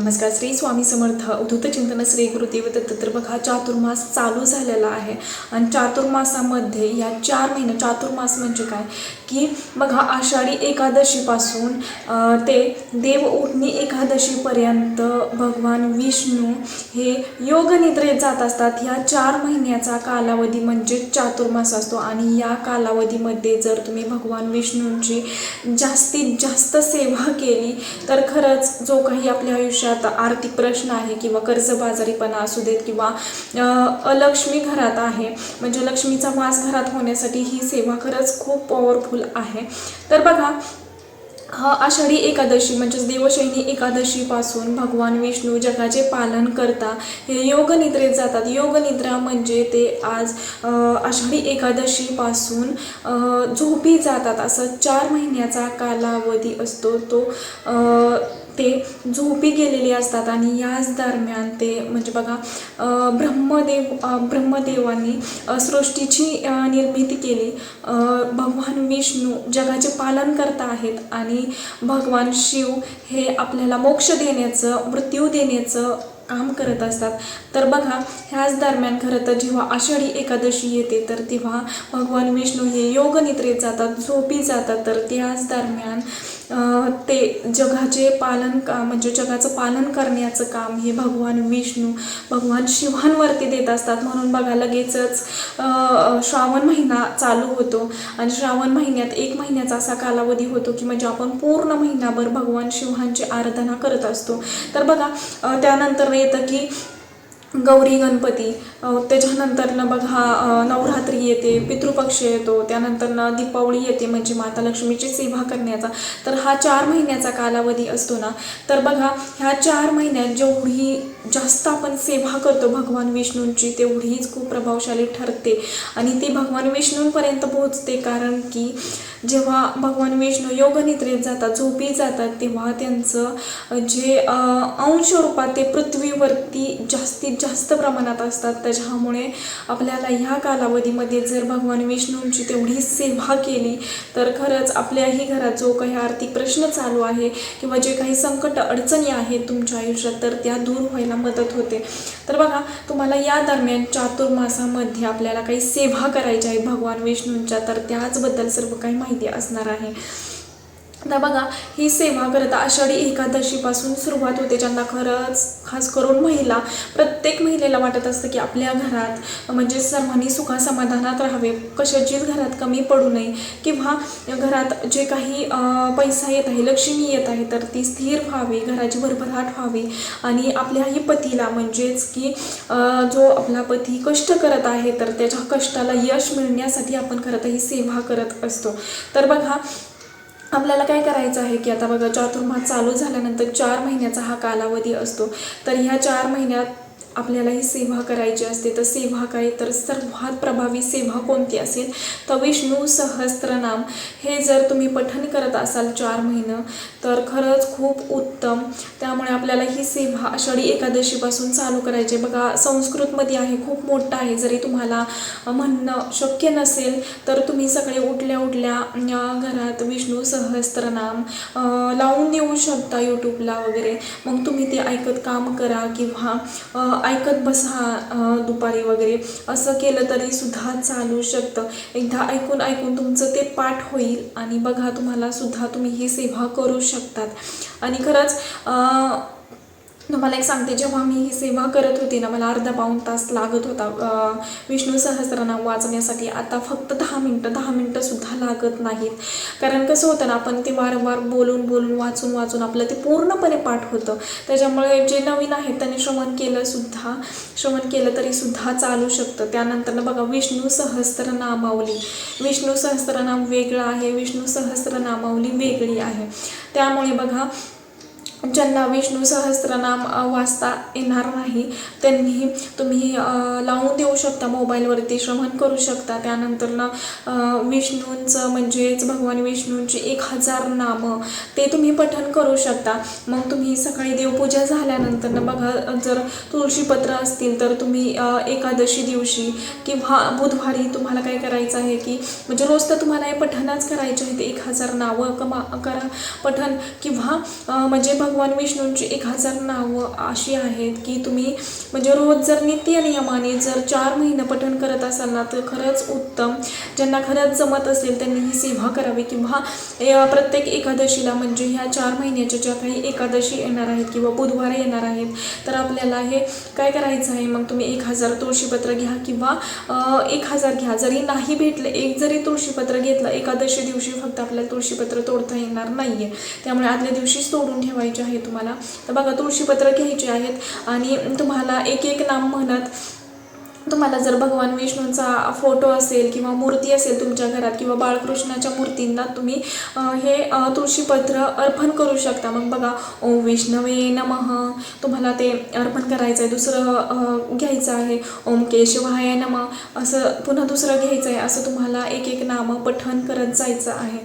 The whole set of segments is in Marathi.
नमस्कार श्री स्वामी समर्थ. अवधूत चिंतन श्री गुरुदेव दत्त. तर बघा चातुर्मास चालू झालेला आहे. आणि चातुर्मासामध्ये या चार महिने चातुर्मास म्हणजे काय? की बघा आषाढी एकादशीपासून ते देव उठणी एकादशीपर्यंत भगवान विष्णू हे योगनिद्रेत जात असतात. या चार महिन्याचा कालावधी म्हणजे चातुर्मास असतो. आणि या कालावधीमध्ये जर तुम्ही भगवान विष्णूंची जास्तीत जास्त सेवा केली तर खरंच जो काही आपल्या आयुष्यात आर्थिक प्रश्न आहे किंवा कर्जबाजारीपणा असू देत किंवा अलक्ष्मी घरात आहे म्हणजे लक्ष्मीचा वास घरात होण्यासाठी ही सेवा खरंच खूप पॉवरफुल आहे. तर बघा हा आषाढी एकादशी म्हणजेच देवशैनी एकादशीपासून भगवान विष्णू जगाचे पालन करता हे योगनिद्रेत जातात. योगनिद्रा म्हणजे ते आज आषाढी एकादशीपासून झोपी जातात. असं चार महिन्याचा कालावधी असतो. तो ते झोपी गेलेले असतात आणि याच दरम्यान ते म्हणजे बघा ब्रह्मदेव ब्रह्मदेवांनी सृष्टीची निर्मिती केली. भगवान विष्णू जगाचे पालन करता आहेत आणि भगवान शिव हे आपल्याला मोक्ष देण्याचं मृत्यू देण्याचं काम करत असतात. तर बघा ह्याच दरम्यान खरं तर जेव्हा आषाढी एकादशी येते तर तेव्हा भगवान विष्णू हे योगनिद्रेत जातात झोपी जातात. तर त्याच दरम्यान ते जगाचे पालन का म्हणजे जगाचं पालन करण्याचं काम हे भगवान विष्णू भगवान शिवांवरती देत असतात. म्हणून बघा लगेचच श्रावण महिना चालू होतो. आणि श्रावण महिन्यात एक महिन्याचा असा कालावधी होतो की म्हणजे आपण पूर्ण महिनाभर भगवान शिवांची आराधना करत असतो. तर बघा त्यानंतर येतं की गौरी गणपती त्याच्यानंतरनं बघा नवरात्री येते पितृपक्ष येतो त्यानंतरनं दीपावली येते म्हणजे माता लक्ष्मीची सेवा करण्याचा. तर हा चार महिन्याचा कालावधी असतो ना तर बघा ह्या चार महिन्यात जेवढी जास्त आपण सेवा करतो भगवान विष्णूंची तेवढीच खूप प्रभावशाली ठरते. आणि ती भगवान विष्णूंपर्यंत पोहोचते कारण की जेव्हा भगवान विष्णू योगनिद्रेत जातात झोपी जातात तेव्हा त्यांचं जे अंश रूपात ते पृथ्वीवरती जास्तीत जास्त प्रमाणात असतात. त्याच्यामुळे आपल्याला ह्या कालावधीमध्ये जर भगवान विष्णूंची तेवढी सेवा केली तर खरंच आपल्याही घरात जो काही आर्थिक प्रश्न चालू आहे किंवा जे काही संकट अडचणी आहेत तुमच्या आयुष्यात तर त्या दूर व्हायला मदत होते. तर बघा तुम्हाला या दरम्यान चातुर्मासामध्ये आपल्याला काही सेवा करायच्या आहेत भगवान विष्णूंच्या तर त्याचबद्दल सर्व काही माहिती असणार आहे. आता बघा ही सेवा करता आषाढी एकादशीपासून सुरुवात होते ज्यांना खरंच खास करून महिला प्रत्येक महिलेला वाटत असतं की आपल्या घरात म्हणजे सर्वांनी सुखासमाधानात राहावे. कशाचीच घरात कमी पडू नये किंवा घरात जे काही पैसा येत आहे लक्ष्मी येत आहे तर ती स्थिर व्हावी घराची भरभराट व्हावी. आणि आपल्याही पतीला म्हणजेच की जो आपला पती कष्ट करत आहे तर त्याच्या कष्टाला यश मिळण्यासाठी आपण खरं तर ही सेवा करत असतो. तर बघा आपल्याला काय करायचं आहे की आता बघा चातुर्मास चालू झाल्यानंतर चार महिन्याचा हा कालावधी असतो. तर ह्या चार महिन्यात आपल्याला ही सेवा करायची असते तर सेवा काय तर सर्वात प्रभावी सेवा कोणती असेल? तर विष्णू सहस्त्रनाम. हे जर तुम्ही पठण करत असाल चार महिनं तर खरंच खूप उत्तम. त्यामुळे आपल्याला ही सेवा आषाढी एकादशीपासून चालू करायची. आहे. बघा संस्कृतमध्ये आहे खूप मोठं आहे. जरी तुम्हाला म्हणणं शक्य नसेल तर तुम्ही सगळे उठल्या उठल्या घरात विष्णू सहस्त्रनाम लावून देऊ शकता यूट्यूबला वगैरे. मग तुम्ही ते ऐकत काम करा किंवा ऐकत बसा दुपारी वगैरे. असं केलं तरी सुद्धा चालू शकतं. एकदा ऐकून ऐकून तुमचं ते पाठ होईल आणि बघा तुम्हाला सुद्धा तुम्ही ही सेवा करू शकतात. आणि खरंच तुम्हाला एक सांगते जेव्हा मी ही सेवा करत होती ना मला अर्धा पाऊण तास लागत होता. विष्णू सहस्रनाम वाचण्यासाठी आता फक्त दहा मिनटं दहा मिनटंसुद्धा लागत नाहीत. कारण कसं होतं ना आपण ते वारंवार बोलून बोलून वाचून वाचून आपलं ते पूर्णपणे पाठ होतं. त्याच्यामुळे जे नवीन आहेत त्यांनी श्रवण केलंसुद्धा श्रवण केलं तरी सुद्धा चालू शकतं. त्यानंतर बघा विष्णू सहस्त्रनामावली विष्णू सहस्त्रनाम वेगळं आहे विष्णू सहस्त्रनामावली वेगळी आहे. त्यामुळे बघा ज्यांना विष्णू सहस्त्रनाम वाचता येणार नाही त्यांनी तुम्ही लावून देऊ शकता मोबाईलवरती श्रवण करू शकता. त्यानंतरनं विष्णूंचं म्हणजेच भगवान विष्णूंची एक हजार नामं ते तुम्ही पठण करू शकता. मग तुम्ही सकाळी देवपूजा झाल्यानंतर बघा जर तुळशीपत्र असतील तर तुम्ही एकादशी दिवशी किंवा बुधवारी तुम्हाला काय करायचं आहे की म्हणजे रोज तर तुम्हाला हे पठणच करायचे आहेत एक हजार नावं कमा करा पठण किंवा म्हणजे भगवान विष्णूंची एक हजार नावं अशी आहेत की तुम्ही म्हणजे रोज जर नित्य नियमाने जर चार महिने पठण करत असाल ना तर खरंच उत्तम. ज्यांना खरंच जमत असेल त्यांनी ही सेवा करावी किंवा प्रत्येक एकादशीला म्हणजे ह्या चार महिन्याच्या ज्या काही एकादशी येणार आहेत किंवा बुधवार येणार आहेत तर आपल्याला हे काय करायचं आहे? मग तुम्ही एक हजार तुळशीपत्र घ्या किंवा एक हजार घ्या. जरी नाही भेटलं एक जरी तुळशीपत्र घेतलं एकादशी दिवशी फक्त आपल्याला तुळशीपत्र तोडता येणार नाही आहे त्यामुळे आदल्या दिवशीच तोडून ठेवायचे आहे तुम्हाला. तर बघा तुळशीपत्र घ्यायचे आहेत आणि तुम्हाला एक एक नाम म्हणत तुम्हाला जर भगवान विष्णूंचा फोटो असेल किंवा मूर्ती असेल तुमच्या घरात किंवा बाळकृष्णाच्या मूर्तींना तुम्ही हे तुळशीपत्र अर्पण करू शकता. मग बघा ओम विष्णवे नमः. तुम्हाला ते अर्पण करायचं आहे दुसरं घ्यायचं आहे. ओम केशवाय नमः. असं पुन्हा दुसरं घ्यायचं आहे असं तुम्हाला एक एक नामं पठण करत जायचं आहे.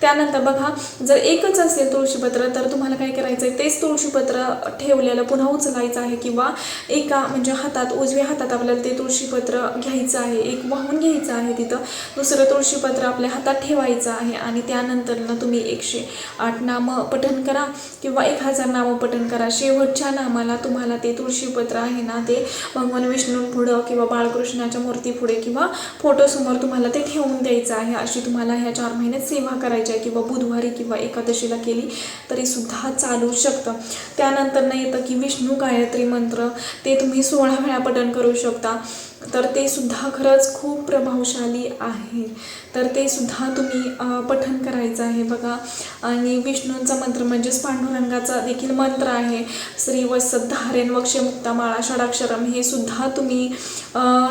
त्यानंतर बघा जर एकच असेल तुळशीपत्र तर तुम्हाला काय करायचं आहे तेच तुळशीपत्र ठेवलेलं पुन्हा उचलायचं आहे किंवा एका म्हणजे हातात उजव्या हातात आपल्याला ते तुळशीपत्र घ्यायचं आहे एक वाहून घ्यायचं आहे तिथं. दुसरं तुळशीपत्र आपल्या हातात ठेवायचं आहे आणि त्यानंतर ना तुम्ही एकशे आठ नामं पठण करा किंवा एक हजार नामं पठण करा. शेवटच्या नामाला तुम्हाला ते तुळशीपत्र आहे ना ते भगवान विष्णू पुढं किंवा बाळकृष्णाच्या मूर्तीपुढे किंवा फोटोसमोर तुम्हाला ते ठेवून द्यायचं आहे. अशी तुम्हाला ह्या चार महिन्यात सेवा करायची आहे किंवा बुधवारी किंवा एकादशीला केली तरी सुद्धा चालू शकतं. त्यानंतर ना येतं की विष्णू गायत्री मंत्र ते तुम्ही सोळा वेळा पठण करू शकता. तर ते सुद्धा खरंच खूप प्रभावशाली आहे. तर ते सुद्धा तुम्ही पठन करायचं आहे बघा. आणि विष्णूंचा मंत्र म्हणजेच पांडुरंगाचा देखील मंत्र आहे. श्री वसद्धारेन वक्षे माळा षडाक्षरम हे सुद्धा तुम्ही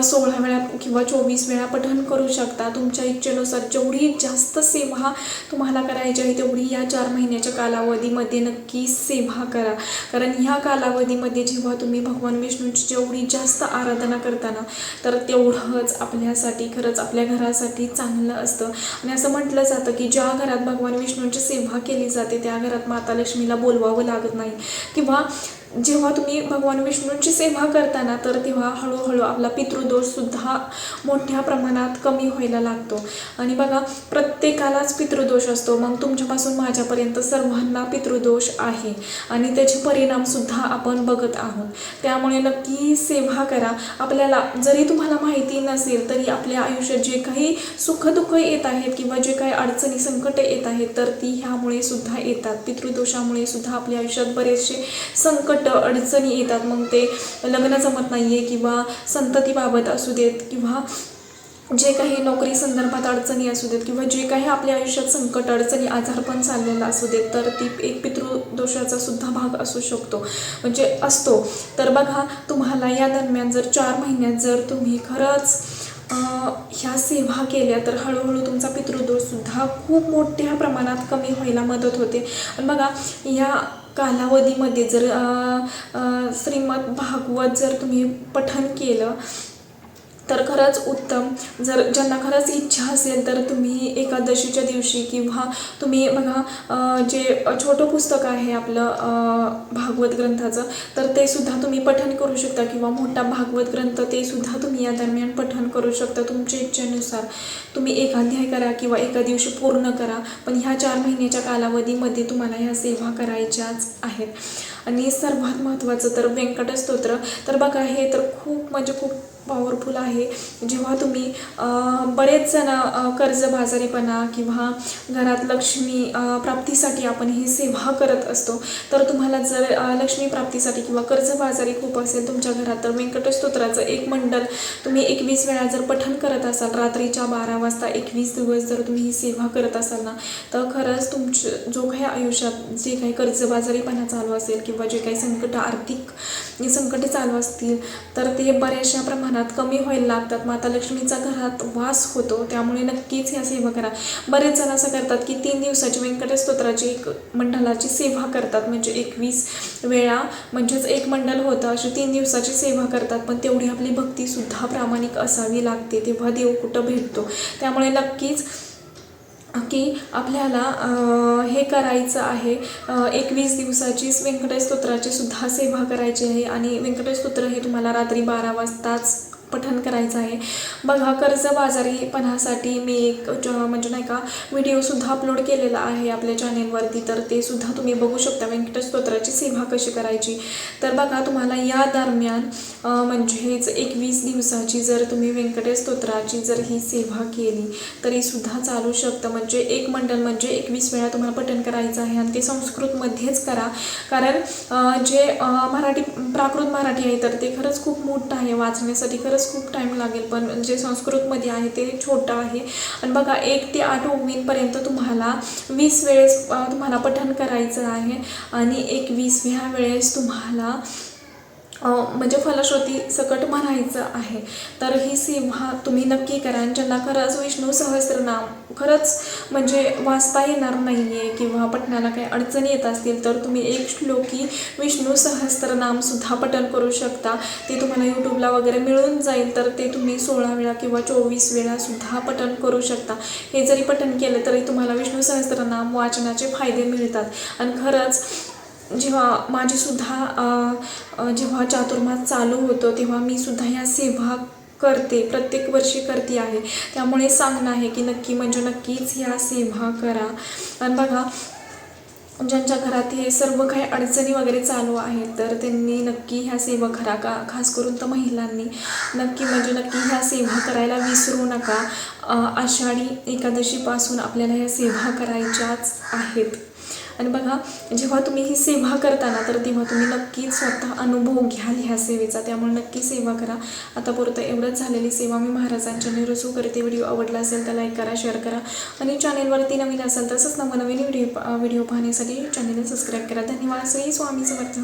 सोळा वेळा किंवा चोवीस वेळा पठन करू शकता. तुमच्या इच्छेनुसार जेवढी जास्त सेवा तुम्हाला करायची आहे तेवढी या चार महिन्याच्या कालावधीमध्ये नक्की सेवा करा. कारण ह्या कालावधीमध्ये जेव्हा तुम्ही भगवान विष्णूंची जेवढी जास्त आराधना करताना तर तेवढंच आपल्यासाठी खरंच आपल्या घरासाठी चांगलं असतं. आणि असं म्हटलं जातं की ज्या घरात भगवान विष्णूंची सेवा केली जाते त्या घरात माता लक्ष्मीला बोलवावं लागत नाही. किंवा जेव्हा तुम्ही भगवान विष्णूंची सेवा करताना तर तेव्हा हळूहळू आपला पितृदोषसुद्धा मोठ्या प्रमाणात कमी व्हायला लागतो. आणि बघा प्रत्येकालाच पितृदोष असतो. मग तुमच्यापासून माझ्यापर्यंत सर्वांना पितृदोष आहे. आणि त्याचे परिणामसुद्धा आपण बघत आहोत. त्यामुळे नक्की सेवा करा. आपल्याला जरी तुम्हाला माहिती नसेल तरी आपल्या आयुष्यात जे काही सुखदुःख येत आहेत किंवा जे काही अडचणी संकट येत आहेत तर ती ह्यामुळे सुद्धा येतात. पितृदोषामुळे सुद्धा आपल्या आयुष्यात बरेचसे संकट अडचणी येतात. मग ते लग्न जमत नाही आहे किंवा संततीबाबत असू देत किंवा जे काही नोकरी संदर्भात अडचणी असू देत किंवा जे काही आपल्या आयुष्यात संकट अडचणी आजारपण चाललेलं असू देत तर ती एक पितृदोषाचा सुद्धा भाग असू शकतो. म्हणजे असतो. तर बघा तुम्हाला या दरम्यान जर चार महिन्यात जर तुम्ही खरंच ह्या सेवा केल्या तर हळूहळू तुमचा पितृदोषसुद्धा खूप मोठ्या प्रमाणात कमी व्हायला मदत होते. आणि बघा या कालावधीमध्ये जर अं, श्रीमद भागवत जर तुम्ही पठण केलं तर खरंच उत्तम. जर ज्यांना खरंच इच्छा असेल तर तुम्ही एकादशीच्या दिवशी किंवा तुम्ही बघा जे छोटं पुस्तक आहे आपलं भागवत ग्रंथाचं तर ते सुद्धा तुम्ही पठण करू शकता किंवा मोठा भागवत ग्रंथ ते सुद्धा तुम्ही या दरम्यान पठण करू शकता तुमच्या इच्छेनुसार. तुम्ही एक अध्याय करा किंवा एका दिवशी पूर्ण करा पण ह्या चार महिन्याच्या कालावधीमध्ये तुम्हाला ह्या सेवा करायच्याच आहेत. आणि सर्वात महत्त्वाचं. तर व्यंकटस्तोत्र तर बघा हे तर खूप म्हणजे खूप पॉवरफुल आहे. जेव्हा तुम्ही बरेच जण कर्जबाजारीपणा किंवा घरात लक्ष्मी प्राप्तीसाठी आपण ही सेवा करत असतो. तर तुम्हाला जर लक्ष्मी प्राप्तीसाठी किंवा कर्जबाजारी खूप असेल तुमच्या घरात तर व्यंकटस्तोत्राचं एक मंडल तुम्ही एकवीस वेळा जर पठण करत असाल रात्रीच्या बारा वाजता एकवीस दिवस जर तुम्ही ही सेवा करत असाल ना तर खरंच तुमचं जो काही आयुष्यात जे काही कर्जबाजारीपणा चालू असेल किंवा जे काही संकट आर्थिक संकटे चालू असतील तर ते बऱ्याचशा प्रमाणात कमी व्हायला लागतात. माता लक्ष्मीचा घरात वास होतो त्यामुळे नक्कीच ह्या सेवा करा. बरेच जण असं करतात की तीन दिवसाची व्यंकटेश स्तोत्राची एक मंडलाची सेवा करतात. म्हणजे एकवीस वेळा म्हणजेच एक मंडल होतं अशी तीन दिवसाची सेवा करतात. पण तेवढी आपली भक्तीसुद्धा प्रामाणिक असावी लागते. तेव्हा देव कुठं भेटतो? त्यामुळे नक्कीच की आपल्याला हे करायचं आहे. एकवीस दिवसाची व्यंकटेश स्तोत्राची सुद्धा सेवा करायची आहे आणि व्यंकटेश स्तोत्र हे तुम्हाला रात्री बारा वाजताच पठन करायचं आहे. बघा कर्जबाजारीपणासाठी मी एक म्हणजे नाही का व्हिडिओसुद्धा अपलोड केलेला आहे आपल्या चॅनेलवरती तर ते सुद्धा तुम्ही बघू शकता. व्यंकटेश स्तोत्राची सेवा कशी करायची? तर बघा तुम्हाला या दरम्यान म्हणजेच एकवीस दिवसाची जर तुम्ही व्यंकटेश स्तोत्राची जर ही सेवा केली तरीसुद्धा चालू शकतं. म्हणजे एक मंडळ म्हणजे एकवीस वेळा तुम्हाला पठन करायचं आहे आणि ते संस्कृतमध्येच करा. कारण जे मराठी प्राकृत मराठी आहे तर ते खरंच खूप मोठं आहे. वाचण्यासाठी खरंच खूप टाईम लागेल पण जे संस्कृतमध्ये आहे ते छोटं आहे. आणि बघा एक ते आठ ओवींपर्यंत तुम्हाला वीस वेळेस तुम्हाला पठण करायचं आहे आणि एक वीस ह्या वेळेस तुम्हाला म्हणजे फलश्रुती सकट म्हणायचं आहे. तर ही सेवा तुम्ही नक्की करा. आणि ज्यांना खरंच विष्णू सहस्रनाम खरंच म्हणजे वाचता येणार नाही आहे किंवा पठणाला काही अडचणी येत असतील तर तुम्ही एक श्लोकी विष्णू सहस्त्रनामसुद्धा पठण करू शकता. ते तुम्हाला यूट्यूबला वगैरे मिळून जाईल तर ते तुम्ही सोळा वेळा किंवा चोवीस वेळासुद्धा पठण करू शकता. हे जरी पठण केलं तरी तुम्हाला विष्णू सहस्रनाम वाचनाचे फायदे मिळतात. आणि खरंच जेव्हा माझीसुद्धा जेव्हा चातुर्मास चालू होतो तेव्हा मी सुद्धा ह्या सेवा करते प्रत्येक वर्षी करते आहे. त्यामुळे सांगणं आहे की नक्की म्हणजे नक्कीच ह्या सेवा करा. आणि बघा ज्यांच्या घरात हे सर्व काही अडचणी वगैरे चालू आहेत तर त्यांनी नक्की ह्या सेवा करा. का खास करून तर महिलांनी. नक्की म्हणजे नक्की ह्या सेवा करायला विसरू नका. आषाढी एकादशीपासून आपल्याला ह्या सेवा करायच्याच आहेत. आणि बघा जेव्हा तुम्ही ही सेवा करताना तर तेव्हा तुम्ही नक्कीच स्वतः अनुभव घ्याल ह्या सेवेचा. त्यामुळे नक्की सेवा करा. आतापुरतं एवढंच झालेली सेवा मी महाराजांच्या निरसू करते. व्हिडिओ आवडला असेल तर लाईक करा शेअर करा. आणि चॅनेलवरती नवीन असेल तसंच नवनवीन व्हिडिओ व्हिडिओ पाहण्यासाठी चॅनेलला सबस्क्राईब करा. धन्यवाद. श्री स्वामी समर्थ.